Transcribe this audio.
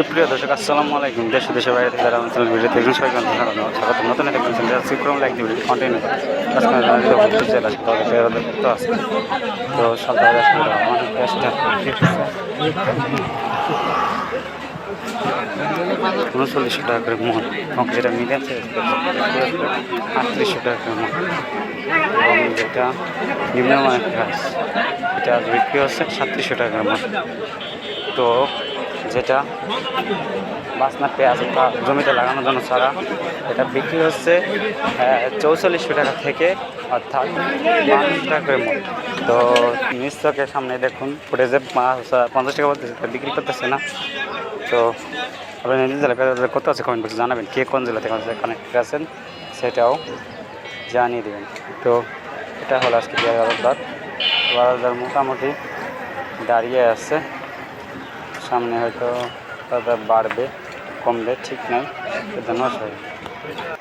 সুপ্রিয় দর্শক, আসসালামু আলাইকুম। দেশ দেশের বাইরে থেকে যারা চ্যানেল ভিডিও দেখবেন সবাইকে অন্তত স্বাগত, নতুন যারা সিক্রম লাইক দিবেন কন্টিনিউ জেলা তো আছে তো উনচল্লিশশো টাকা করে মন এবং যেটা মিডিয়াম সাইজ আটত্রিশশো টাকা করে মন এবং যেটা নিম্নমানের গাছ এটা বিক্রি হচ্ছে সাতত্রিশশো টাকা করে মন তো যেটা বাসনা পেঁয়াজ তা জমিতে লাগানোর জন্য ছাড়া এটা বিক্রি হচ্ছে চৌচল্লিশশো টাকা থেকে অর্থাৎ পঞ্চাশ টাকা করে মন তো নিশ্চকের সামনে দেখুন ফুটেজে পঞ্চাশ টাকা বিক্রি করতেছে না। তো আপনি নিজ জেলা কত আছে কমেন্ট বক্সে জানাবেন, কে কোন জেলা থেকে আমাদের কানেক্টেড আছেন, সেটাও জানিয়ে দেবেন। তো এটা হলো আজকে পেঁয়াজ বাজার বাজার মোটামুটি দাঁড়িয়ে আছে। সামনে হয়তো তাদের বাড়বে কমবে ঠিক নাই ধন্যবাদ সবাই